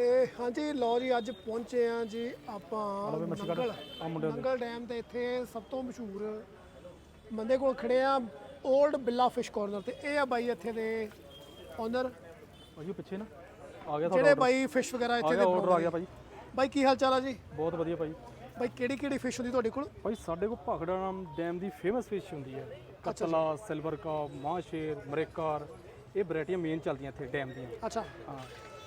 ਤੇ ਹਾਂਜੀ ਲਓ ਜੀ ਅੱਜ ਪਹੁੰਚੇ ਆ ਜੀ ਆਪਾਂ। ਨੰਗਲ ਨੰਗਲ ਡੈਮ ਤੇ ਇੱਥੇ ਸਭ ਤੋਂ ਮਸ਼ਹੂਰ ਬੰਦੇ ਕੋਲ ਖੜੇ ਆ 올ਡ ਬਿੱਲਾ ਫਿਸ਼ ਕਾਰਨਰ ਤੇ। ਇਹ ਆ ਬਾਈ ਇੱਥੇ ਦੇ ਓਨਰ ਭਾਜੀ ਪਿੱਛੇ ਨਾ। ਆ ਗਿਆ ਜਿਹੜੇ ਤੁਹਾਡਾ ਬਾਈ ਫਿਸ਼ ਵਗੈਰਾ ਇੱਥੇ ਦੇ ਆਰਡਰ ਆ ਗਿਆ। ਭਾਜੀ। ਬਾਈ ਕੀ ਹਾਲ ਚਾਲ ਆ ਜੀ? ਬਹੁਤ ਵਧੀਆ ਭਾਜੀ। ਬਾਈ ਕਿਹੜੀ ਕਿਹੜੀ ਫਿਸ਼ ਹੁੰਦੀ ਤੁਹਾਡੇ ਕੋਲ? ਭਾਈ ਸਾਡੇ ਕੋਲ ਭਾਖੜਾ ਨਾਮ ਡੈਮ ਦੀ ਫੇਮਸ ਫਿਸ਼ ਹੁੰਦੀ ਹੈ। ਕਤਲਾ ਸਿਲਵਰ ਕਾ ਮਾਸ਼ੇਰ ਮਰੇਕਾਰ ਇਹ ਵੈਰਾਈਟੀਆਂ ਮੇਨ ਚੱਲਦੀਆਂ ਇੱਥੇ ਡੈਮ ਦੀਆਂ। ਅੱਛਾ। ਹਾਂ।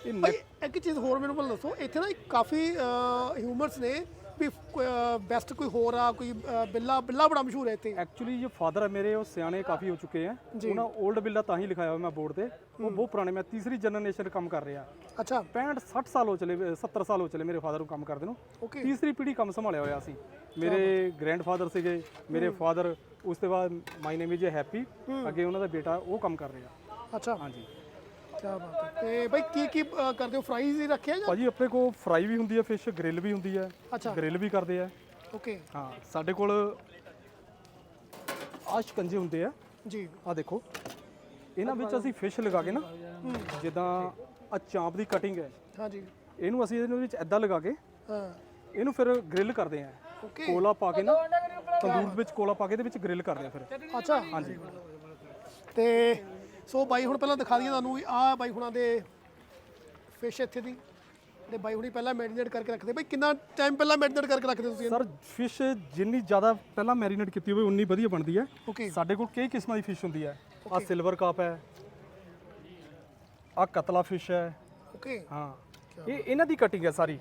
ਇਹ ਭਾਈ ਇੱਕ ਚੀਜ਼ ਹੋਰ ਮੈਨੂੰ ਪਹਿਲਾਂ ਦੱਸੋ ਇੱਥੇ ਨਾ ਇੱਕ ਕਾਫੀ ਹਿਊਮਰਸ ਨੇ ਵੀ ਬੈਸਟ ਕੋਈ ਹੋਰ ਆ ਕੋਈ ਬਿੱਲਾ ਬਿੱਲਾ ਬੜਾ ਮਸ਼ਹੂਰ ਹੈ ਇੱਥੇ। ਐਕਚੁਅਲੀ ਜੋ ਫਾਦਰ ਹੈ ਮੇਰੇ ਉਹ ਸਿਆਣੇ ਕਾਫੀ ਹੋ ਚੁੱਕੇ ਹੈ ਉਹਨਾਂ 올ਡ ਬਿੱਲਾ ਤਾਂ ਹੀ ਲਿਖਾਇਆ ਹੋਇਆ ਮੈਂ ਬੋਰਡ ਤੇ। ਉਹ ਬਹੁਤ ਪੁਰਾਣੇ ਮੈਂ ਤੀਸਰੀ ਜਨਰੇਸ਼ਨ ਕੰਮ ਕਰ ਰਿਹਾ। ਅੱਛਾ। 65 60 ਸਾਲ ਹੋ ਚਲੇ 70 ਸਾਲ ਹੋ ਚਲੇ ਮੇਰੇ ਫਾਦਰ ਨੂੰ ਕੰਮ ਕਰਦੇ ਨੂੰ। ਤੀਸਰੀ ਪੀੜ੍ਹੀ ਕੰਮ ਸੰਭਾਲਿਆ ਹੋਇਆ ਸੀ। ਮੇਰੇ ਗ੍ਰੈਂਡਫਾਦਰ ਸੀਗੇ ਮੇਰੇ ਫਾਦਰ ਉਸ ਤੋਂ ਬਾਅਦ ਮਾਈ ਨੇਮ ਇਜ਼ ਹੈਪੀ ਅੱਗੇ ਉਹਨਾਂ ਦਾ ਬੇਟਾ ਉਹ ਕੰਮ ਕਰ ਰਿਹਾ। ਅੱਛਾ। ਹਾਂਜੀ। ਕੀ ਬਾਤ ਹੈ। ਤੇ ਬਾਈ ਕੀ ਕੀ ਕਰਦੇ ਹੋ? ਫਰਾਈਜ਼ ਹੀ ਰੱਖਿਆ ਜਾਂ? ਭਾਜੀ ਆਪਣੇ ਕੋਲ ਫਰਾਈ ਵੀ ਹੁੰਦੀ ਹੈ ਫਿਸ਼ ਗ੍ਰਿਲ ਵੀ ਹੁੰਦੀ ਹੈ। ਅੱਛਾ। ਗ੍ਰਿਲ ਵੀ ਕਰਦੇ ਆ। ਓਕੇ ਹਾਂ ਸਾਡੇ ਕੋਲ ਆਹ ਸ਼ਿਕੰਜੇ ਹੁੰਦੇ ਆ। ਜੀ। ਆ ਦੇਖੋ। ਇਹਨਾਂ ਵਿੱਚ ਅਸੀਂ ਫਿਸ਼ ਲਗਾ ਕੇ ਨਾ ਜਿੱਦਾਂ ਆ ਚਾਂਪ ਦੀ ਕਟਿੰਗ ਹੈ। ਹਾਂਜੀ ਇਹਨੂੰ ਅਸੀਂ ਇਹਦੇ ਵਿੱਚ ਐਦਾਂ ਲਗਾ ਕੇ ਹਾਂ। ਇਹਨੂੰ ਫਿਰ ਗ੍ਰਿਲ ਕਰਦੇ ਆ। ਓਕੇ ਕੋਲਾ ਪਾ ਕੇ ਨਾ ਤੰਦੂਰ ਵਿੱਚ ਕੋਲਾ ਪਾ ਕੇ ਇਹਦੇ ਵਿੱਚ ਗ੍ਰਿਲ ਕਰਦੇ ਆ ਫਿਰ। ਅੱਛਾ। ਹਾਂਜੀ। ਤੇ ਸੋ ਬਾਈ ਹੁਣ ਪਹਿਲਾਂ ਦਿਖਾ ਦਈਏ ਤੁਹਾਨੂੰ ਆ ਬਾਈ ਹੁਣਾਂ ਦੇ ਫਿਸ਼ ਇੱਥੇ ਦੀ। ਤੇ ਬਾਈ ਹੁਣੀ ਪਹਿਲਾਂ ਮੈਰੀਨੇਟ ਕਰਕੇ ਰੱਖਦੇ। ਬਾਈ ਕਿੰਨਾ ਟਾਈਮ ਪਹਿਲਾਂ ਮੈਰੀਨੇਟ ਕਰਕੇ ਰੱਖਦੇ ਤੁਸੀਂ ਸਰ ਫਿਸ਼ ਜਿੰਨੀ ਜ਼ਿਆਦਾ ਪਹਿਲਾਂ ਮੈਰੀਨੇਟ ਕੀਤੀ ਹੋਵੇ ਉਨੀ ਵਧੀਆ ਬਣਦੀ ਹੈ। ਓਕੇ ਸਾਡੇ ਕੋਲ ਕਈ ਕਿਸਮਾਂ ਦੀ ਫਿਸ਼ ਹੁੰਦੀ ਹੈ। ਆ ਸਿਲਵਰ ਕਾਪ ਹੈ। ਆ ਕਤਲਾ ਫਿਸ਼ ਹੈ। ਓਕੇ ਹਾਂ। ਇਹ ਇਹਨਾਂ ਦੀ ਕਟਿੰਗ ਹੈ ਸਾਰੀ।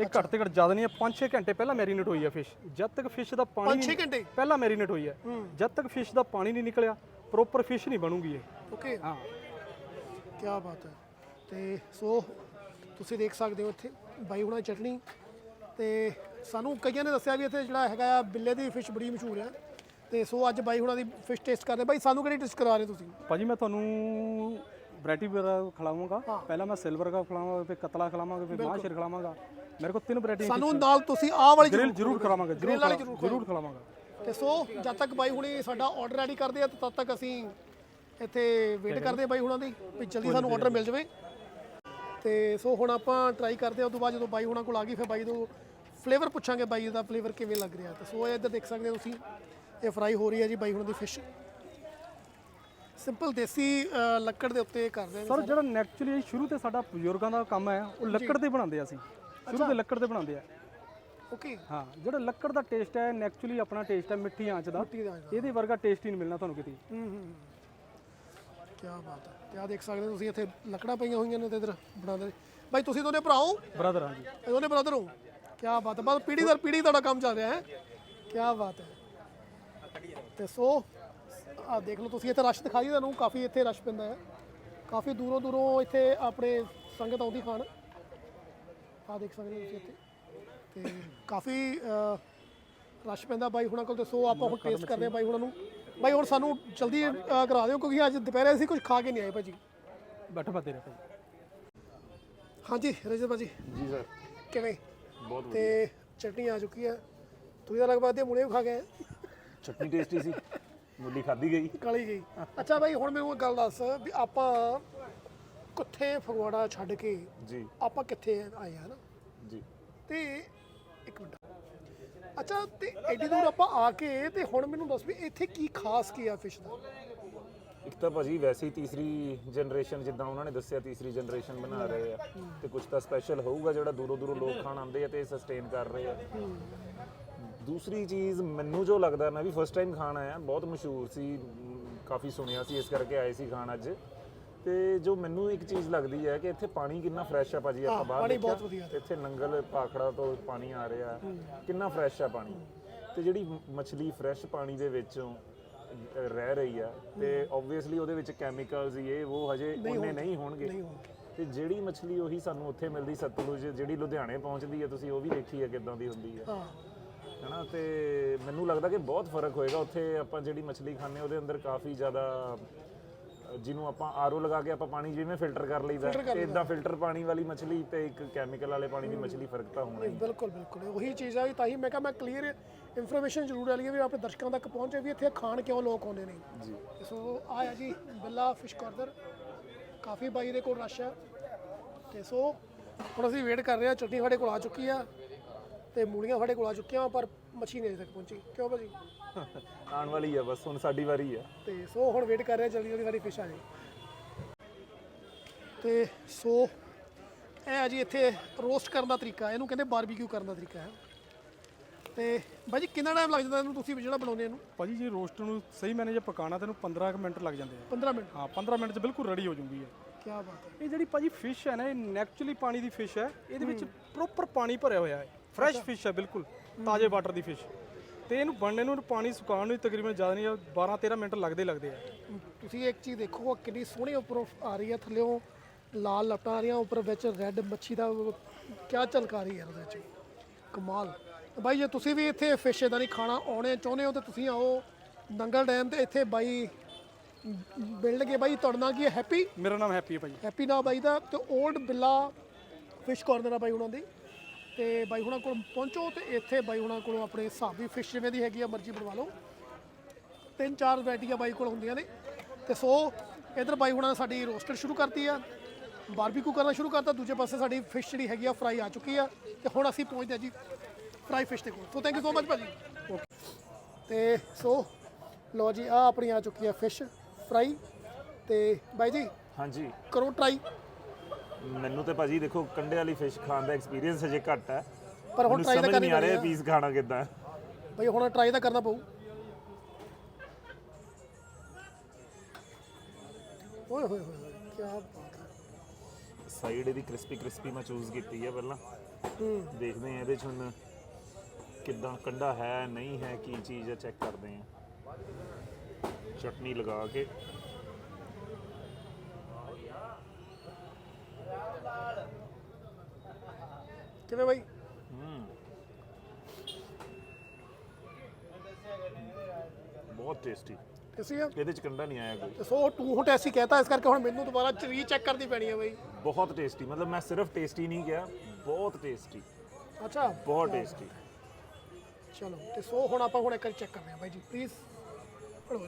ਇਹ ਘੱਟ ਤੇ ਘੱਟ ਜ਼ਿਆਦਾ ਨਹੀਂ ਹੈ। 5-6 ਘੰਟੇ ਪਹਿਲਾਂ ਮੈਰੀਨੇਟ ਹੋਈ ਹੈ ਫਿਸ਼ ਜਦ ਤੱਕ ਫਿਸ਼ ਦਾ ਪਾਣੀ 5-6 ਘੰਟੇ? ਪਹਿਲਾਂ ਮੈਰੀਨੇਟ ਹੋਈ ਹੈ। ਜਦ ਤੱਕ ਫਿਸ਼ ਦਾ ਪਾਣੀ ਨਹੀਂ ਨਿਕਲਿਆ ਪ੍ਰੋਪਰ ਫਿਸ਼ ਨਹੀਂ ਬਣੂਗੀ ਇਹ। ਓਕੇ ਹਾਂ। ਕੀ ਬਾਤ ਹੈ। ਤੇ ਸੋ ਤੁਸੀਂ ਦੇਖ ਸਕਦੇ ਹੋ ਇੱਥੇ ਬਾਈ ਹੁਣਾਂ ਦੀ ਚਟਨੀ। ਤੇ ਸਾਨੂੰ ਕਈਆਂ ਨੇ ਦੱਸਿਆ ਵੀ ਇੱਥੇ ਜਿਹੜਾ ਹੈਗਾ ਆ ਬਿੱਲੇ ਦੀ ਫਿਸ਼ ਬੜੀ ਮਸ਼ਹੂਰ ਹੈ। ਤੇ ਸੋ ਅੱਜ ਬਾਈ ਹੁਣਾਂ ਦੀ ਫਿਸ਼ ਟੇਸਟ ਕਰਦੇ। ਬਾਈ ਸਾਨੂੰ ਕਿਹੜੀ ਟੇਸਟ ਕਰਾ ਰਹੇ ਤੁਸੀਂ? ਭਾਜੀ ਮੈਂ ਤੁਹਾਨੂੰ ਵੈਰਾਈਟੀ ਵਗੈਰਾ ਖਿਲਾਵਾਂਗਾ। ਪਹਿਲਾਂ ਮੈਂ ਸਿਲਵਰ ਕਾ ਖਿਲਾਵਾਂਗਾ ਫਿਰ ਕਤਲਾ ਖਿਲਾਵਾਂਗਾ ਫਿਰ ਮਾਸ਼ਰ ਖਿਲਾਵਾਂਗਾ। ਮੇਰੇ ਕੋਲ ਤਿੰਨ ਵੈਰਾਈਟੀ ਸਾਨੂੰ ਨਾਲ ਤੁਸੀਂ ਆਹ ਵਾਲੀ ਗ੍ਰਿਲ ਜ਼ਰੂਰ ਖਿਲਾਵਾਂਗਾ ਜ਼ਰੂਰ ਵਾਲੀ ਜ਼ਰੂਰ ਖਿਲਾਵਾਂਗਾ। ਤੇ ਸੋ ਜਦ ਤੱਕ ਬਾਈ ਹੁਣੀ ਸਾਡਾ ਆਰਡਰ ਰੈਡੀ ਕਰਦੇ ਆ ਤਦ ਤੱਕ ਅਸੀਂ ਇੱਥੇ ਵੇਟ ਕਰਦੇ ਆ ਬਾਈ ਹੁਣਾਂ ਦੀ ਵੀ ਜਲਦੀ ਸਾਨੂੰ ਆਰਡਰ ਮਿਲ ਜਾਵੇ। ਤੇ ਸੋ ਹੁਣ ਆਪਾਂ ਟਰਾਈ ਕਰਦੇ ਆ ਉਸ ਤੋਂ ਬਾਅਦ ਜਦੋਂ ਬਾਈ ਹੁਣਾਂ ਕੋਲ ਆ ਗਈ ਫਿਰ ਬਾਈ ਤੋਂ ਫਲੇਵਰ ਪੁੱਛਾਂਗੇ ਬਾਈ ਦਾ ਫਲੇਵਰ ਕਿਵੇਂ ਲੱਗ ਰਿਹਾ। ਤੇ ਸੋ ਇਹ ਇੱਧਰ ਦੇਖ ਸਕਦੇ ਹੋ ਤੁਸੀਂ ਇਹ ਫਰਾਈ ਹੋ ਰਹੀ ਹੈ ਜੀ ਬਾਈ ਹੁਣਾਂ ਦੀ ਫਿਸ਼ ਸਿੰਪਲ ਦੇਸੀ ਲੱਕੜ ਦੇ ਉੱਤੇ ਕਰਦੇ ਆ ਸਰ। ਜਿਹੜਾ ਨੈਚੁਰਲੀ ਸ਼ੁਰੂ ਤੇ ਸਾਡਾ ਬਜ਼ੁਰਗਾਂ ਦਾ ਕੰਮ ਹੈ ਉਹ ਲੱਕੜ ਤੇ ਬਣਾਉਂਦੇ ਆ ਅਸੀਂ। ਸ਼ੁਰੂ ਤੇ ਲੱਕੜ ਤੇ ਬਣਾਉਂਦੇ ਆ। ਓਕੇ। ਹਾਂ ਜਿਹੜਾ ਲੱਕੜ ਦਾ ਟੇਸਟ ਹੈ ਨੈਚੁਰਲੀ ਆਪਣਾ ਟੇਸਟ ਹੈ ਮਿੱਠੀ ਆਂਚ ਦਾ। ਇਹਦੇ ਵਰਗਾ ਟੇਸਟ ਹੀ ਨਹੀਂ ਮਿਲਣਾ ਤੁਹਾਨੂੰ ਕਿਤੇ। ਹੂੰ ਹੂੰ ਕੀ ਬਾਤ ਹੈ। ਤੇ ਆ ਦੇਖ ਸਕਦੇ ਹੋ ਤੁਸੀਂ ਇੱਥੇ ਲੱਕੜਾਂ ਪਈਆਂ ਹੋਈਆਂ ਨੇ ਤੇ ਇਧਰ ਬਣਾਉਂਦੇ। ਬਾਈ ਤੁਸੀਂ ਦੋਨੇ ਭਰਾ ਹੋ? ਬ੍ਰਦਰ ਹਾਂ ਜੀ ਇਹ ਦੋਨੇ ਬ੍ਰਦਰ ਹੋ। ਕੀ ਬਾਤ ਹੈ। ਬਸ ਪੀੜੀ ਦਰ ਪੀੜੀ ਤੁਹਾਡਾ ਕੰਮ ਚੱਲ ਰਿਹਾ ਹੈ। ਕੀ ਬਾਤ ਹੈ। ਤੇ ਸੋ ਆ ਦੇਖ ਲਓ ਤੁਸੀਂ ਇੱਥੇ ਰਸ਼ ਦਿਖਾਈ ਤੁਹਾਨੂੰ। ਕਾਫੀ ਇੱਥੇ ਰਸ਼ ਪੈਂਦਾ ਹੈ। ਕਾਫੀ ਦੂਰੋਂ ਦੂਰੋਂ ਇੱਥੇ ਆਪਣੇ ਸੰਗਤ ਆਉਂਦੀ ਖਾਣ। ਆ ਦੇਖ ਸਕਦੇ ਹੋ ਤੁਸੀਂ ਇੱਥੇ। ਕਾਫੀ ਰਸ਼ ਪੈਂਦਾ ਬਾਈ ਹੁਣਾਂ ਕੋਲ ਤੇ ਸੋ ਆਪਾਂ ਹੁਣ ਟੇਸਟ ਕਰਦੇ ਹਾਂ ਬਾਈ ਹੁਣਾਂ ਨੂੰ। ਬਾਈ ਹੁਣ ਸਾਨੂੰ ਜਲਦੀ ਅ, ਕਰਾ ਦਿਓ ਕਿਉਂਕਿ ਅੱਜ ਦੁਪਹਿਰੇ ਅਸੀਂ ਕੁਝ ਖਾ ਕੇ ਨਹੀਂ ਆਏ ਭਾਜੀ। ਬੈਠੋ ਬੱਤੇ ਰਹੋ ਹਾਂਜੀ ਰਜਤ ਭਾਜੀ। ਜੀ ਸਰ। ਕਿਵੇਂ? ਬਹੁਤ ਤੇ ਚਟਨੀ ਆ ਚੁੱਕੀ ਹੈ ਤੁਸੀਂ ਤਾਂ ਲਗਭਗ ਦੇ ਮੁੜੇ ਵੀ ਖਾ ਗਏ। ਚਟਨੀ ਟੇਸਟੀ ਸੀ। ਮੁੱਲੀ ਖਾਦੀ ਗਈ। ਕਾਲੀ ਗਈ। ਅੱਛਾ ਬਾਈ ਹੁਣ ਮੈਨੂੰ ਇੱਕ ਗੱਲ ਦੱਸ ਵੀ ਆਪਾਂ ਕਿੱਥੇ ਫਗਵਾੜਾ ਛੱਡ ਕੇ ਜੀ। ਆਪਾਂ ਕਿੱਥੇ ਆਏ ਆ ਨਾ ਜੀ। ਤੇ ਇੱਕ ਮਿੰਟ। ਅੱਛਾ, ਤੇ ਐਡੀ ਦੂਰ ਆਪਾਂ ਆ ਕੇ, ਤੇ ਹੁਣ ਮੈਨੂੰ ਦੱਸ ਵੀ ਇੱਥੇ ਕੀ ਖਾਸ ਕੀ ਆ ਫਿਸ਼ ਦਾ? ਇੱਕ ਤਾਂ ਭਾਜੀ ਵੈਸੇ ਹੀ ਤੀਸਰੀ ਜਨਰੇਸ਼ਨ ਜਿੱਦਾਂ ਉਹਨਾਂ ਨੇ ਦੱਸਿਆ ਤੀਸਰੀ ਜਨਰੇਸ਼ਨ ਬਣਾ ਰਹੇ ਆ, ਤੇ ਕੁਝ ਤਾਂ ਸਪੈਸ਼ਲ ਹੋਊਗਾ ਜਿਹੜਾ ਦੂਰੋਂ ਦੂਰੋਂ ਲੋਕ ਖਾਣ ਆਉਂਦੇ ਆ ਤੇ ਸਸਟੇਨ ਕਰ ਰਹੇ ਆ। ਦੂਸਰੀ ਚੀਜ਼ ਮੈਨੂੰ ਜੋ ਲੱਗਦਾ, ਮੈਂ ਵੀ ਫਸਟ ਟਾਈਮ ਖਾਣ ਆਇਆ, ਬਹੁਤ ਮਸ਼ਹੂਰ ਸੀ, ਕਾਫੀ ਸੁਣਿਆ ਸੀ, ਇਸ ਕਰਕੇ ਆਏ ਸੀ ਖਾਣ ਅੱਜ। ਤੇ ਜੋ ਮੈਨੂੰ ਇੱਕ ਚੀਜ਼ ਲੱਗਦੀ ਹੈ ਕਿ ਇੱਥੇ ਪਾਣੀ ਕਿੰਨਾ ਫਰੈਸ਼ ਆ ਭਾਜੀ ਆਪਾਂ ਬਾਹਰ ਪਾਣੀ ਦੇਖਿਆ ਬਹੁਤ ਵਧੀਆ। ਇੱਥੇ ਨੰਗਲ ਪਾਖੜਾ ਤੋਂ ਪਾਣੀ ਆ ਰਿਹਾ ਕਿੰਨਾ ਫਰੈਸ਼ ਆ ਪਾਣੀ। ਤੇ ਜਿਹੜੀ ਮਛਲੀ ਫਰੈਸ਼ ਪਾਣੀ ਦੇ ਵਿੱਚੋਂ ਰਹਿ ਰਹੀ ਆ ਤੇ ਆਬਵੀਅਸਲੀ ਉਹਦੇ ਵਿੱਚ ਕੈਮੀਕਲਸ ਇਹ ਉਹ ਹਜੇ ਉਹਨੇ ਨਹੀਂ ਹੋਣਗੇ। ਤੇ ਜਿਹੜੀ ਮਛਲੀ ਉਹੀ ਸਾਨੂੰ ਉੱਥੇ ਮਿਲਦੀ ਸਤਲੁਜ ਜਿਹੜੀ ਲੁਧਿਆਣੇ ਪਹੁੰਚਦੀ ਹੈ ਤੁਸੀਂ ਉਹ ਵੀ ਦੇਖੀ ਹੈ ਕਿਦਾਂ ਦੀ ਹੁੰਦੀ ਹੈ ਹਾਂ। ਹਨਾ ਤੇ ਮੈਨੂੰ ਲੱਗਦਾ ਕਿ ਬਹੁਤ ਫ਼ਰਕ ਹੋਏਗਾ ਉੱਥੇ ਆਪਾਂ ਜਿਹੜੀ ਮਛਲੀ ਖਾਂਦੇ ਹਾਂ, ਉਹਦੇ ਅੰਦਰ ਕਾਫੀ ਜ਼ਿਆਦਾ ਜਿਹਨੂੰ ਆਪਾਂ ਆਰਓ ਲਗਾ ਕੇ ਆਪਾਂ ਪਾਣੀ ਜਿਵੇਂ ਫਿਲਟਰ ਕਰ ਲਈਦਾ ਇਦਾਂ ਫਿਲਟਰ ਪਾਣੀ ਵਾਲੀ ਮਛਲੀ ਤੇ ਇੱਕ ਕੈਮੀਕਲ ਵਾਲੇ ਪਾਣੀ ਦੀ ਮਛਲੀ ਫ਼ਰਕ ਤਾਂ ਹੋਣਾ ਹੀ ਬਿਲਕੁਲ ਬਿਲਕੁਲ। ਉਹੀ ਚੀਜ਼ ਆ ਵੀ ਤਾਂ ਹੀ ਮੈਂ ਕਿਹਾ ਮੈਂ ਕਲੀਅਰ ਇਨਫੋਰਮੇਸ਼ਨ ਜ਼ਰੂਰ ਲੈ ਲਈਏ ਵੀ ਆਪਣੇ ਦਰਸ਼ਕਾਂ ਤੱਕ ਪਹੁੰਚੇ ਵੀ ਇੱਥੇ ਖਾਣ ਕਿਉਂ ਲੋਕ ਆਉਂਦੇ ਨੇ। ਜੀ। ਸੋ ਹੈ ਜੀ ਬਿੱਲਾ ਫਿਸ਼ ਕਾਰਨਰ ਕਾਫੀ ਬਾਈ ਦੇ ਕੋਲ ਰਸ਼ ਹੈ ਤੇ ਸੋ ਹੁਣ ਅਸੀਂ ਵੇਟ ਕਰ ਰਹੇ ਹਾਂ ਚਟਨੀ ਸਾਡੇ ਕੋਲ ਆ ਚੁੱਕੀ ਆ ਤੇ ਮੂਲੀਆਂ ਸਾਡੇ ਕੋਲ ਆ ਚੁੱਕੀਆਂ ਪਰ ਮੱਛੀ ਨਹੀਂ ਅਜੇ ਤੱਕ ਪਹੁੰਚੀ। ਕਿਉਂ ਭਾਜੀ? ਆਉਣ ਵਾਲੀ ਆ ਬਸ ਹੁਣ ਸਾਡੀ ਵਾਰੀ ਆ। ਤੇ ਸੋ ਹੁਣ ਵੇਟ ਕਰ ਰਹੇ ਜਲਦੀ ਜਲਦੀ ਸਾਡੀ ਫਿਸ਼ ਆ ਜਾਏ। ਤੇ ਸੋ ਇਹ ਆ ਜੀ ਇੱਥੇ ਰੋਸਟ ਕਰਨ ਦਾ ਤਰੀਕਾ ਇਹਨੂੰ ਕਹਿੰਦੇ ਬਾਰਬੀਕਿਊ ਕਰਨ ਦਾ ਤਰੀਕਾ ਹੈ। ਤੇ ਭਾਜੀ ਕਿੰਨਾ ਟਾਈਮ ਲੱਗ ਜਾਂਦਾ ਇਹਨੂੰ? ਤੁਸੀਂ ਜਿਹੜਾ ਬਣਾਉਂਦੇ ਇਹਨੂੰ? ਭਾਜੀ ਜੇ ਰੋਸਟ ਨੂੰ ਸਹੀ ਮੈਨੇ ਜੇ ਪਕਾਣਾ ਤੈਨੂੰ 15 ਕੁ ਮਿੰਟ ਲੱਗ ਜਾਂਦੇ ਆ। 15 ਮਿੰਟ? ਹਾਂ 15 ਮਿੰਟ 'ਚ ਬਿਲਕੁਲ ਰੈਡੀ ਹੋ ਜੂਗੀ ਇਹ। ਕੀ ਬਾਤ ਹੈ। ਇਹ ਜਿਹੜੀ ਭਾਜੀ ਫਿਸ਼ ਹੈ ਨਾ ਇਹ ਨੈਚੁਰਲੀ ਪਾਣੀ ਦੀ ਫਿਸ਼ ਹੈ ਇਹਦੇ ਵਿੱਚ ਪ੍ਰੋਪਰ ਪਾਣੀ ਭਰਿਆ ਹੋਇਆ ਹੈ। ਫਰੈਸ਼ ਫਿਸ਼ ਹੈ ਬਿਲਕੁਲ। ਤਾਜ਼ੇ ਵਾਟਰ ਦੀ ਫਿਸ਼। ਤੇ ਇਹਨੂੰ ਬਣਨੇ ਨੂੰ ਪਾਣੀ ਸੁਕਾਉਣ ਨੂੰ ਤਕਰੀਬਨ ਜ਼ਿਆਦਾ ਨਹੀਂ 12 13 ਮਿੰਟ ਲੱਗਦੇ ਲੱਗਦੇ ਆ। ਤੁਸੀਂ ਇੱਕ ਚੀਜ਼ ਦੇਖੋ ਕਿੰਨੀ ਸੋਹਣੀ ਉੱਪਰੋਂ ਆ ਰਹੀ ਹੈ ਥੱਲੇੋਂ ਲਾਲ ਲਪਟਾਂ ਆ ਰਹੀਆਂ ਉੱਪਰ ਵਿੱਚ ਰੈੱਡ ਮੱਛੀ ਦਾ ਕੀ ਝਲਕਾ ਰਹੀ ਹੈ ਉਹਦੇ ਵਿੱਚ। ਕਮਾਲ। ਬਾਈ ਜੇ ਤੁਸੀਂ ਵੀ ਇੱਥੇ ਫਿਸ਼ ਦਾ ਨਹੀਂ ਖਾਣਾ ਆਉਣੇ ਚਾਹੁੰਦੇ ਹੋ ਤੇ ਤੁਸੀਂ ਆਓ ਨੰਗਲ ਡੈਮ ਤੇ ਇੱਥੇ ਬਾਈ ਬਿਲਡ ਕੇ ਬਾਈ ਤੁਹਾਡਾ ਨਾਂ ਕੀ ਹੈ ਹੈਪੀ ਮੇਰਾ ਨਾਮ ਹੈਪੀ ਹੈ ਭਾਜੀ ਹੈਪੀ ਨਾ ਬਾਈ ਦਾ ਤੇ 올ਡ ਬਿੱਲਾ ਫਿਸ਼ ਕਾਰਨਰ ਆ ਬਾਈ ਹੁਣਾਂ ਦੀ। ਤੇ ਬਾਈ ਹੁਣਾਂ ਕੋਲ ਪਹੁੰਚੋ ਤੇ ਇੱਥੇ ਬਾਈ ਹੁਣਾਂ ਕੋਲੋਂ ਆਪਣੇ ਹਿਸਾਬ ਦੀ ਫਿਸ਼ ਜਿਵੇਂ ਦੀ ਹੈਗੀ ਆ ਮਰਜ਼ੀ ਬਣਵਾ ਲਓ। ਤਿੰਨ ਚਾਰ ਵੈਰਾਈਟੀਆਂ ਬਾਈ ਕੋਲ ਹੁੰਦੀਆਂ ਨੇ। ਤੇ ਸੋ ਇਧਰ ਬਾਈ ਹੁਣਾਂ ਸਾਡੀ ਰੋਸਟਡ ਸ਼ੁਰੂ ਕਰਤੀ ਆ। ਬਾਰਬੀਕਿਊ ਕਰਨਾ ਸ਼ੁਰੂ ਕਰਤਾ ਦੂਜੇ ਪਾਸੇ ਸਾਡੀ ਫਿਸ਼ ਜਿਹੜੀ ਹੈਗੀ ਆ ਫਰਾਈ ਆ ਚੁੱਕੀ ਆ। ਤੇ ਹੁਣ ਅਸੀਂ ਪਹੁੰਚਦੇ ਆ ਜੀ ਫਰਾਈ ਫਿਸ਼ ਦੇ ਕੋਲ। So thank you so much ਭਾਜੀ। ਤੇ ਸੋ ਲੋ ਜੀ ਆ ਆਪਣੀ ਆ ਚੁੱਕੀ ਆ ਫਿਸ਼ ਫਰਾਈ ਤੇ ਬਾਈ ਜੀ ਹਾਂਜੀ। ਕਰੋ ਟਰਾਈ ਮੈਨੂੰ ਤੇ ਭਾਜੀ ਦੇਖੋ ਕੰਡੇ ਵਾਲੀ ਫਿਸ਼ ਖਾਣ ਦਾ ਐਕਸਪੀਰੀਅੰਸ ਅਜੇ ਘੱਟ ਹੈ। ਪਰ ਹੁਣ ਮੈਨੂੰ ਟਰਾਈ ਤਾਂ ਸਮਝ ਕਰਨੀ ਨਹੀਂ ਆ ਪੈਣੀ ਰਿਹਾ ਆ ਪੀਸ ਖਾਣਾ ਕਿੱਦਾਂ ਬਈ ਹੁਣ ਟਰਾਈ ਤਾਂ ਕਰਨਾ ਪਊ। ਓਏ ਹੋਏ ਹੋਏ ਹੋਏ ਕੀ ਬਾਤ ਹੈ। ਸਾਈਡ ਇਹਦੀ ਕ੍ਰਿਸਪੀ ਕ੍ਰਿਸਪੀ ਮੈਂ ਚੂਜ਼ ਕੀਤੀ ਹੈ ਪਹਿਲਾਂ। ਦੇਖਦੇ ਆ ਇਹਦੇ ਚ ਹੁਣ ਕਿੱਦਾਂ ਕੰਡਾ ਹੈ ਨਹੀਂ ਹੈ ਕੀ ਚੀਜ਼ ਹੈ ਚੈੱਕ ਕਰਦੇ ਆ ਚਟਨੀ ਲਗਾ ਕੇ। ਕਿਵੇਂ ਬਾਈ? ਹੂੰ। ਬਹੁਤ ਟੇਸਟੀ ਤੁਸੀਂ ਆ? ਇਹਦੇ ਚ ਕੰਡਾ ਨਹੀਂ ਆਇਆ ਕੋਈ। ਤੇ ਸੋ ਟੂ ਹੁਣ ਟੈਸਟ ਹੀ ਕਹਤਾ ਇਸ ਕਰਕੇ ਹੁਣ ਮੈਨੂੰ ਦੁਬਾਰਾ ਰੀਚੈੱਕ ਕਰਨੀ ਪੈਣੀ ਹੈ ਬਾਈ। ਬਹੁਤ ਟੇਸਟੀ ਮਤਲਬ ਮੈਂ ਸਿਰਫ ਟੇਸਟੀ ਨਹੀਂ ਕਿਹਾ ਬਹੁਤ ਟੇਸਟੀ ਅੱਛਾ। ਬਹੁਤ ਟੇਸਟੀ ਚਲੋ ਤੇ ਸੋ ਹੁਣ ਆਪਾਂ ਹੁਣ ਇੱਕ ਵਾਰੀ ਚੈੱਕ ਕਰਦੇ ਹਾਂ ਬਾਈ ਜੀ ਪਲੀਜ਼ ਫੜੋ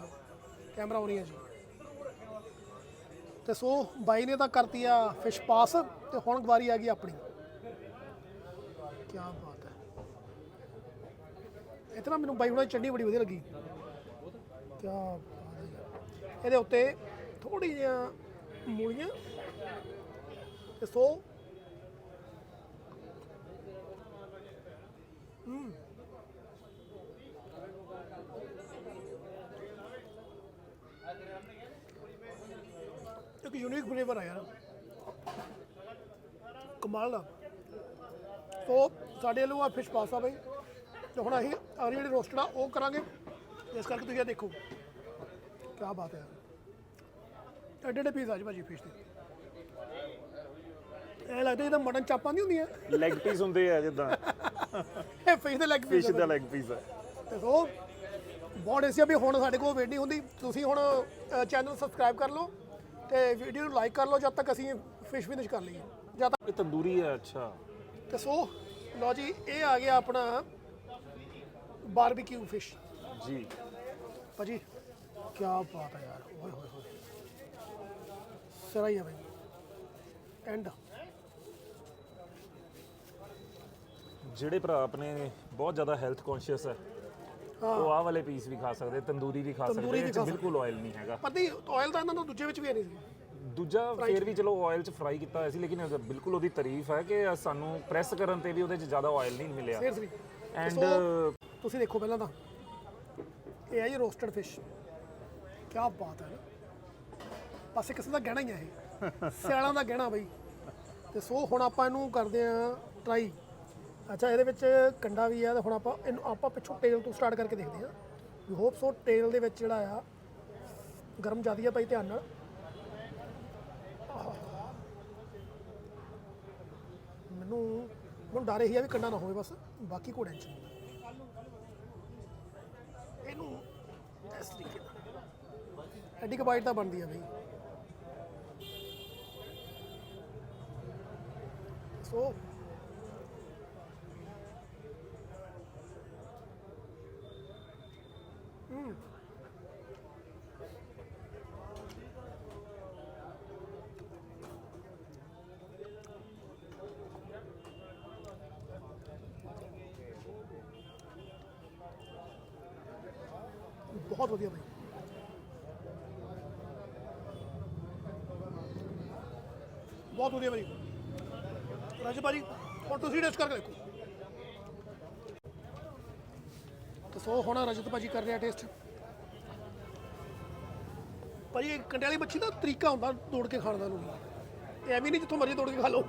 ਕੈਮਰਾ ਹੋਣੀ ਹੈ ਜੀ। ਤੇ ਸੋ ਬਾਈ ਨੇ ਤਾਂ ਕਰਤੀ ਆ ਫਿਸ਼ ਪਾਸ ਤੇ ਹੁਣ ਵਾਰੀ ਆ ਗਈ ਆਪਣੀ। ਕੀ ਬਾਤ ਹੈ। ਇਤਨਾ ਮੈਨੂੰ ਬਾਈ ਹੁਣਾਂ ਚੰਡੀ ਬੜੀ ਵਧੀਆ ਲੱਗੀ। ਕੀ ਇਹਦੇ ਉੱਤੇ ਥੋੜੀ ਜਿਹੀਆਂ ਮੂਲੀਆਂ ਤੇ ਸੋ। ਇੱਕ ਯੂਨੀਕ ਫਲੇਵਰ ਆ ਯਾਰ। ਕਮਾਲ ਦਾ ਸੋ ਸਾਡੇ ਵੱਲੋਂ ਆ ਫਿਸ਼ ਪਾਸਾ ਬਈ। ਤੇ ਹੁਣ ਅਸੀਂ ਅਗਲੀ ਜਿਹੜੀ ਰੋਸਟਡ ਆ ਉਹ ਕਰਾਂਗੇ। ਇਸ ਕਰਕੇ ਤੁਸੀਂ ਇਹ ਦੇਖੋ। ਕੀ ਬਾਤ ਹੈ ਐਡੇ ਐਡੇ ਪੀਸ ਆ ਜੀ ਭਾਜੀ ਫਿਸ਼ ਦੇ। ਇਹ ਲੱਗਦਾ ਜਿੱਦਾਂ ਮਟਨ ਚਾਪਾਂ ਨਹੀਂ ਹੁੰਦੀਆਂ। ਲੈਗ ਪੀਸ ਹੁੰਦੇ ਆ ਜਿੱਦਾਂ। ਇਹ ਫਿਸ਼ ਦੇ ਲੈਗ ਪੀਸ ਫਿਸ਼ ਦਾ ਲੈਗ ਪੀਸ ਹੈ ਤੇ ਸੋ ਬਹੁਤ ਏਸੀ ਵੀ ਹੁਣ ਸਾਡੇ ਕੋਲ ਵੇਟ ਨਹੀਂ ਹੁੰਦੀ। ਤੁਸੀਂ ਹੁਣ ਚੈਨਲ ਸਬਸਕ੍ਰਾਈਬ ਕਰ ਲਓ। ਤੇ ਵੀਡੀਓ ਨੂੰ ਲਾਈਕ ਕਰ ਲਓ ਜਦ ਤੱਕ ਅਸੀਂ ਫਿਸ਼ ਫਿਨਿਸ਼ ਕਰ ਲਈਏ। ਜਦ ਤੱਕ ਇਹ ਤੰਦੂਰੀ ਹੈ ਅੱਛਾ। ਤੇ ਸੋ ਲਓ ਜੀ ਇਹ ਆ ਗਿਆ ਆਪਣਾ ਬਾਰਬੀਕਿਊ ਫਿਸ਼ ਜੀ। ਭਾਜੀ ਕੀ ਬਾਤ ਹੈ ਯਾਰ ਓਏ ਹੋਏ ਹੋਏ। ਸਿਰਾ ਹੀ ਹੈ ਭਾਈ ਐਂਡ ਜਿਹੜੇ ਭਰਾ ਆਪਣੇ ਬਹੁਤ ਜ਼ਿਆਦਾ ਹੈਲਥ ਕੌਨਸ਼ੀਅਸ ਹੈ। ਉਹ ਆਹ ਵਾਲੇ ਪੀਸ ਵੀ ਖਾ ਸਕਦੇ ਤੰਦੂਰੀ ਵੀ ਖਾ ਸਕਦੇ ਇਹ 'ਚ ਬਿਲਕੁਲ ਆਇਲ ਨਹੀਂ ਹੈਗਾ। ਪਰ ਨਹੀਂ ਆਇਲ ਤਾਂ ਇਹਨਾਂ ਨੂੰ ਦੂਜੇ ਵਿੱਚ ਵੀ ਹੈ ਨਹੀਂ ਸੀ। ਦੂਜਾ ਫੇਰ ਵੀ ਚਲੋ ਆਇਲ 'ਚ ਫਰਾਈ ਕੀਤਾ ਹੋਇਆ ਸੀ ਲੇਕਿਨ ਅਗਰ ਬਿਲਕੁਲ ਉਹਦੀ ਤਾਰੀਫ ਹੈ ਕਿ ਸਾਨੂੰ ਪ੍ਰੈਸ ਕਰਨ ਤੇ ਵੀ ਉਹਦੇ 'ਚ ਜ਼ਿਆਦਾ ਆਇਲ ਨਹੀਂ ਮਿਲਿਆ। ਸੀਰੀਅਸਲੀ ਐਂਡ ਤੁਸੀਂ ਦੇਖੋ ਪਹਿਲਾਂ ਤਾਂ ਇਹ ਹੈ ਜੀ ਰੋਸਟਡ ਫਿਸ਼ ਕੀ ਬਾਤ ਹੈ ਪਾਸੇ ਕਿਸੇ ਦਾ ਗਹਿਣਾ ਹੀ ਹੈ ਇਹ। ਸਿਆਲਾਂ ਦਾ ਗਹਿਣਾ ਬਈ। ਤੇ ਸੋ ਹੁਣ ਆਪਾਂ ਇਹਨੂੰ ਕਰਦੇ ਆ ਟਰਾਈ ਅੱਛਾ, ਇਹਦੇ ਵਿੱਚ ਕੰਡਾ ਵੀ ਆ ਤੇ ਹੁਣ ਆਪਾਂ ਇਹਨੂੰ ਆਪਾਂ ਪਿੱਛੋਂ ਟੇਲ ਤੋਂ ਸਟਾਰਟ ਕਰਕੇ ਦੇਖਦੇ ਹਾਂ। ਵੀ ਹੋਪ ਸੋ ਟੇਲ ਦੇ ਵਿੱਚ ਜਿਹੜਾ ਆ, ਗਰਮ ਜ਼ਿਆਦੀ ਆ ਭਾਈ ਧਿਆਨ ਨਾਲ। ਮੈਨੂੰ ਮੈਨੂੰ ਡਰ ਇਹੀ ਆ ਵੀ ਕੰਡਾ ਨਾ ਹੋਵੇ ਬਸ, ਬਾਕੀ ਕੋਈ ਟੈਨਸ਼ਨ ਨਹੀਂ ਇਹਨੂੰ ਇਸ ਤਰੀਕੇ ਨਾਲ। ਐਡੀ ਕੁ ਬਾਈਟ ਤਾਂ ਬਣਦੀ ਆ ਬਈ। ਸੋ ਬਹੁਤ ਵਧੀਆ ਬਾਈ। ਬਹੁਤ ਵਧੀਆ ਬਾਈ। ਰਾਜੂ ਭਾਜੀ ਹੁਣ ਤੁਸੀਂ ਟੈਸਟ ਕਰਕੇ ਦੇਖੋ। ਤਾਂ ਸੋ ਹੁਣ ਰਜਤ ਭਾਜੀ ਕਰ ਰਿਹਾ ਟੈਸਟ ਭਾਜੀ ਇਹ ਕੰਡੇ ਵਾਲੀ ਮੱਛੀ ਦਾ ਤਰੀਕਾ ਹੁੰਦਾ ਤੋੜ ਕੇ ਖਾਣ ਦਾ ਨੂੰ ਇਹ ਐਵੇਂ ਨਹੀਂ ਜਿੱਥੋਂ ਮਰਜ਼ੀ ਤੋੜ ਕੇ ਖਾ ਲਓ।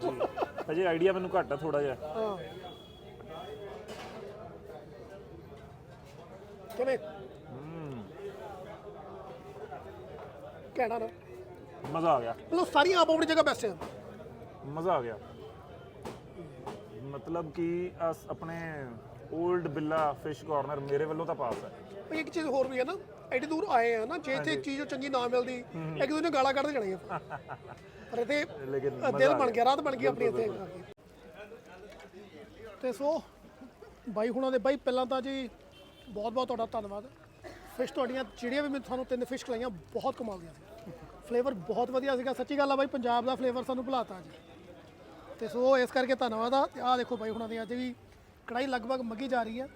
ਅਜੇ ਆਈਡੀਆ ਮੈਨੂੰ ਘੱਟ ਆ ਥੋੜਾ ਜਿਹਾ। ਹਾਂ। ਕਿਵੇਂ? ਕਹਿਣਾ ਨਾ ਮਜ਼ਾ ਆ ਗਿਆ। ਮਤਲਬ ਸਾਰੀਆਂ ਆਪ ਆਪਣੀ ਜਗ੍ਹਾ ਬੈਸਟ ਹੈ ਮਜ਼ਾ ਆ ਗਿਆ। ਮਤਲਬ ਕਿ ਅਸ ਆਪਣੇ 올ਡ ਬਿੱਲਾ ਫਿਸ਼ ਕਾਰਨਰ ਮੇਰੇ ਵੱਲੋਂ ਤਾਂ ਪਾਸ ਹੈ। ਭਈ ਇੱਕ ਚੀਜ਼ ਹੋਰ ਵੀ ਹੈ ਨਾ ਐਡੀ ਦੂਰ ਆਏ ਆ ਨਾ ਜੇ ਇੱਥੇ ਚੀਜ਼ ਚੰਗੀ ਨਾ ਮਿਲਦੀ ਇੱਕ ਦੂਜੇ ਨੂੰ ਗਾਲਾਂ ਕੱਢਦੇ ਜਾਣੇ ਆ। ਪਰ ਇੱਥੇ ਲੇਕਿਨ ਦਿਲ ਬਣ ਗਿਆ ਰਾਤ ਬਣ ਗਈ ਆਪਣੀ ਇੱਥੇ। ਆ। ਤੇ ਸੋ ਬਾਈ ਹੁਣਾਂ ਦੇ ਬਾਈ ਪਹਿਲਾਂ ਤਾਂ ਜੀ ਬਹੁਤ ਬਹੁਤ ਤੁਹਾਡਾ ਧੰਨਵਾਦ। ਫਿਸ਼ ਤੁਹਾਡੀਆਂ ਜਿਹੜੀਆਂ ਵੀ ਮੈਂ ਤੁਹਾਨੂੰ ਤਿੰਨ ਫਿਸ਼ ਖਲਾਈਆਂ ਬਹੁਤ ਕਮਾਲ ਦੀਆਂ ਸੀ। ਫਲੇਵਰ ਬਹੁਤ ਵਧੀਆ ਸੀਗਾ। ਸੱਚੀ ਗੱਲ ਆ ਬਾਈ ਪੰਜਾਬ ਦਾ ਫਲੇਵਰ ਸਾਨੂੰ ਭੁਲਾਤਾ ਜੀ ਤੇ ਸੋ ਇਸ ਕਰਕੇ ਧੰਨਵਾਦ ਆ। ਤੇ ਆਹ ਦੇਖੋ ਬਾਈ ਹੁਣਾਂ ਦੀ ਅੱਜ ਵੀ ਕੜਾਈ ਲਗਭਗ ਮੱਗੀ ਜਾ ਰਹੀ ਆ।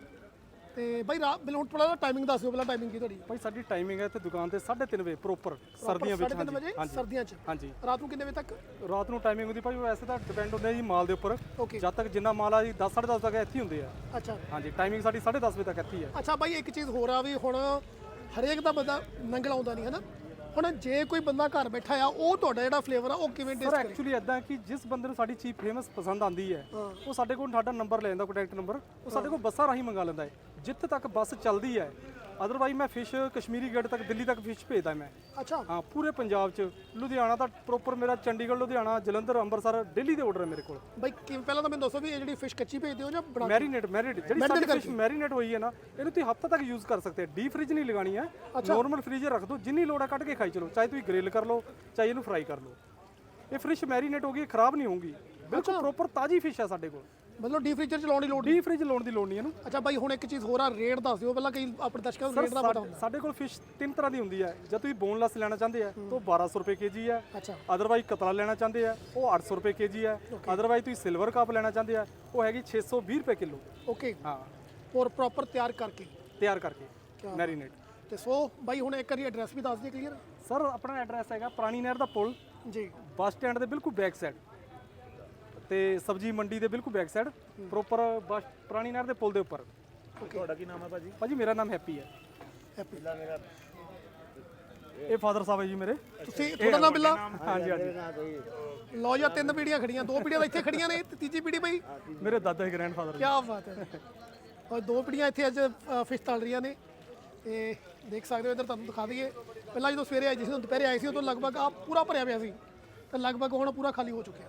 ਤੇ ਬਾਈ ਰਾਤ ਬਿਲ ਥੋੜਾ ਟਾਈਮਿੰਗ ਦੱਸ ਦਿਓ ਪਹਿਲਾਂ ਟਾਈਮਿੰਗ ਕੀ ਤੁਹਾਡੀ? ਭਾਈ ਸਾਡੀ ਟਾਈਮਿੰਗ ਹੈ ਇੱਥੇ ਦੁਕਾਨ ਤੇ 3:30 ਵਜੇ ਪ੍ਰੋਪਰ ਸਰਦੀਆਂ ਵਿੱਚ 3:30 ਵਜੇ ਹਾਂਜੀ ਸਰਦੀਆਂ 'ਚ? ਹਾਂਜੀ। ਰਾਤ ਨੂੰ ਕਿੰਨੇ ਵਜੇ ਤੱਕ? ਰਾਤ ਨੂੰ ਟਾਈਮਿੰਗ ਹੁੰਦੀ ਭਾਈ ਵੈਸੇ ਤਾਂ ਡਿਪੈਂਡ ਹੁੰਦਾ ਜੀ ਮਾਲ ਦੇ ਉੱਪਰ। ਜਦ ਤੱਕ ਜਿੰਨਾ ਮਾਲ ਆ ਜੀ 10 10:30 ਤੱਕ ਇੱਥੇ ਹੀ ਹੁੰਦੇ ਆ। ਅੱਛਾ। ਹਾਂਜੀ ਟਾਈਮਿੰਗ ਸਾਡੀ 10:30 ਵਜੇ ਤੱਕ ਇੱਥੇ ਹੀ ਹੈ ਅੱਛਾ ਬਾਈ ਇੱਕ ਚੀਜ਼ ਹੋਰ ਆ ਵੀ ਹੁਣ ਹਰੇਕ ਦਾ ਬੰਦਾ ਨੰਗਲ ਆਉਂਦਾ ਨਹੀਂ ਹੈ ਨਾ ਹੁਣ ਜੇ ਕੋਈ ਬੰਦਾ ਘਰ ਬੈਠਾ ਆ ਉਹ ਤੁਹਾਡਾ ਜਿਹੜਾ ਫਲੇਵਰ ਆ ਉਹ ਕਿਵੇਂ ਸਰ ਟੇਸਟ ਕਰੇ? ਐਕਚੁਅਲੀ ਇਦਾਂ ਕਿ ਜਿਸ ਬੰਦੇ ਨੂੰ ਸਾਡੀ ਚੀਜ਼ ਫੇਮਸ ਪਸੰਦ ਆਂਦੀ ਹੈ ਹਾਂ। ਉਹ ਸਾਡੇ ਕੋਲ ਸਾਡਾ ਨੰਬਰ ਲੈ ਜਾਂਦਾ ਕੰਟੈਕਟ ਨੰਬਰ ਉਹ ਸਾਡੇ ਕੋਲ ਬੱਸਾਂ ਰਾਹੀਂ ਮੰਗਾ ਲੈਂਦਾ ਹੈ। ਜਿੱਥੇ ਤੱਕ ਬੱਸ ਚੱਲਦੀ ਹੈ ਅਦਰਵਾਈਜ਼ ਮੈਂ ਫਿਸ਼ ਕਸ਼ਮੀਰੀ ਗੇਟ ਤੱਕ ਦਿੱਲੀ ਤੱਕ ਫਿਸ਼ ਭੇਜਦਾ ਮੈਂ। ਅੱਛਾ। ਹਾਂ ਪੂਰੇ ਪੰਜਾਬ 'ਚ। ਲੁਧਿਆਣਾ ਤਾਂ ਪ੍ਰੋਪਰ ਮੇਰਾ ਚੰਡੀਗੜ੍ਹ ਲੁਧਿਆਣਾ ਜਲੰਧਰ ਅੰਮ੍ਰਿਤਸਰ ਦਿੱਲੀ ਦੇ ਆਰਡਰ ਹੈ ਮੇਰੇ ਕੋਲ। ਬਾਈ ਕਿਵੇਂ ਪਹਿਲਾਂ ਤਾਂ ਮੈਨੂੰ ਦੱਸੋ ਵੀ ਇਹ ਜਿਹੜੀ ਫਿਸ਼ ਕੱਚੀ ਭੇਜਦੇ ਹੋ ਜਾਂ ਬਣਾ ਕੇ? ਮੈਰੀਨੇਟ ਮੈਰੀਨੇਟ ਜਿਹੜੀ Marinate ਸਾਡੀ ਫਿਸ਼ ਮੈਰੀਨੇਟ ਹੋਈ ਹੈ ਨਾ ਇਹਨੂੰ ਤੁਸੀਂ ਹਫਤਾ ਤੱਕ ਯੂਜ਼ ਕਰ ਸਕਦੇ ਹੋ। ਡੀਪ ਫ੍ਰਿਜ ਨਹੀਂ ਲਗਾਣੀ ਹੈ। ਨਾਰਮਲ ਫ੍ਰੀਜ਼ਰ ਰੱਖ ਦਿਓ। ਜਿੰਨੀ ਲੋੜ ਹੈ ਕੱਢ ਕੇ ਖਾਈ ਚਲੋ। ਚਾਹੇ ਤੁਸੀਂ ਗ੍ਰਿਲ ਕਰ ਲਓ ਚਾਹੇ ਇਹਨੂੰ ਫਰਾਈ ਕਰ ਲਓ। ਇਹ ਫਿਸ਼ ਮੈਰੀਨੇਟ ਹੋ ਗਈ ਖਰਾਬ ਨਹੀਂ ਹੋਊਗੀ। ਬਿਲਕੁਲ ਪ੍ਰੋਪਰ ਤਾਜ਼ੀ ਫਿਸ਼ ਹੈ ਸਾਡੇ ਕੋਲ। ਮਤਲਬ ਡੀਪ ਫ੍ਰੀਜ਼ਰ ਚ ਲਾਉਣ ਦੀ ਲੋੜ ਨਹੀਂ? ਡੀਪ ਫ੍ਰਿਜ ਲਾਉਣ ਦੀ ਲੋੜ ਨਹੀਂ ਇਹਨੂੰ। ਅੱਛਾ ਬਾਈ ਹੁਣ ਇੱਕ ਚੀਜ਼ ਹੋਰ ਆ ਰੇਟ ਦੱਸ ਦਿਓ ਪਹਿਲਾਂ ਕਈ ਆਪਣੇ ਦਰਸ਼ਕਾਂ ਨੂੰ ਰੇਟ ਦਾ ਪਤਾ ਹੁੰਦਾ। ਸਾਡੇ ਕੋਲ ਫਿਸ਼ ਤਿੰਨ ਤਰ੍ਹਾਂ ਦੀ ਹੁੰਦੀ ਹੈ। ਜੇ ਤੁਸੀਂ ਬੋਨਲੈਸ ਲੈਣਾ ਚਾਹੁੰਦੇ ਆ ਤਾਂ ਉਹ 1200 ਰੁਪਏ ਕੇਜੀ ਹੈ। ਅੱਛਾ। ਅਦਰਵਾਈਜ਼ ਕਤਲਾ ਲੈਣਾ ਚਾਹੁੰਦੇ ਆ ਉਹ 800 ਰੁਪਏ ਕੇਜੀ ਹੈ। ਅਦਰਵਾਈਜ਼ ਤੁਸੀਂ ਸਿਲਵਰ ਕੱਪ ਲੈਣਾ ਚਾਹੁੰਦੇ ਆ ਉਹ ਹੈਗੀ 620 ਰੁਪਏ ਕਿਲੋ। ਓਕੇ ਹਾਂ। ਹੋਰ ਪ੍ਰੋਪਰ ਤਿਆਰ ਕਰਕੇ। ਤਿਆਰ ਕਰਕੇ। ਮੈਰੀਨੇਟ ਤੇ ਸੋ ਬਾਈ ਹੁਣ ਇੱਕ ਵਾਰੀ ਐਡਰੈਸ ਵੀ ਦੱਸ ਦਿਓ ਕਲੀਅਰ ਸਰ ਆਪਣਾ ਐਡਰੈਸ ਹੈਗਾ ਪੁਰਾਣੀ ਨਹਿਰ ਦਾ ਪੁਲ। ਜੀ। ਬੱਸ ਸਟੈਂਡ ਦੇ ਬਿਲਕੁਲ ਬੈਕ ਸਾਈਡ ਤੇ ਸਬਜੀ ਮੰਡੀ ਦੇ ਬਿਲਕੁਲ ਬੈਕ ਸਾਈਡ ਪ੍ਰੋਪਰ ਬੱਸ ਪੁਰਾਣੀ ਨਹਿਰ ਦੇ ਪੁਲ ਦੇ ਉੱਪਰ। ਤੁਹਾਡਾ ਕੀ ਨਾਮ ਹੈ ਭਾਜੀ? ਭਾਜੀ ਮੇਰਾ ਨਾਮ ਹੈਪੀ ਹੈ। ਹੈਪੀ ਇਹ ਫਾਦਰ ਸਾਹਿਬ ਹੈ ਜੀ ਮੇਰੇ। ਤੁਸੀਂ ਤੁਹਾਡਾ ਨਾਮ ਬਿੱਲਾ? ਹਾਂਜੀ ਹਾਂਜੀ। ਲਓ ਜਾਂ ਤਿੰਨ ਪੀੜੀਆਂ ਖੜੀਆਂ ਦੋ ਪੀੜੀਆਂ ਇੱਥੇ ਖੜੀਆਂ ਨੇ ਤੇ ਤੀਜੀ ਪੀੜੀ ਬਾਈ? ਮੇਰੇ ਦਾਦਾ ਹੀ ਗ੍ਰੈਂਡਫਾਦਰ ਕੀ ਬਾਤ ਹੈ। ਔਰ ਦੋ ਪੀੜੀਆਂ ਇੱਥੇ ਅੱਜ ਫਿਸ਼ ਤਲ ਰਹੀਆਂ ਨੇ। ਤੇ ਦੇਖ ਸਕਦੇ ਹੋ ਇੱਧਰ ਤੁਹਾਨੂੰ ਦਿਖਾ ਦਈਏ। ਪਹਿਲਾਂ ਜਦੋਂ ਸਵੇਰੇ ਆਏ ਸੀ ਜਦੋਂ ਦੁਪਹਿਰੇ ਆਏ ਸੀ ਉਦੋਂ ਲਗਭਗ ਆ ਪੂਰਾ ਭਰਿਆ ਪਿਆ ਸੀ। ਤੇ ਲਗਭਗ ਹੁਣ ਪੂਰਾ ਖਾਲੀ ਹੋ ਚੁੱਕਿਆ।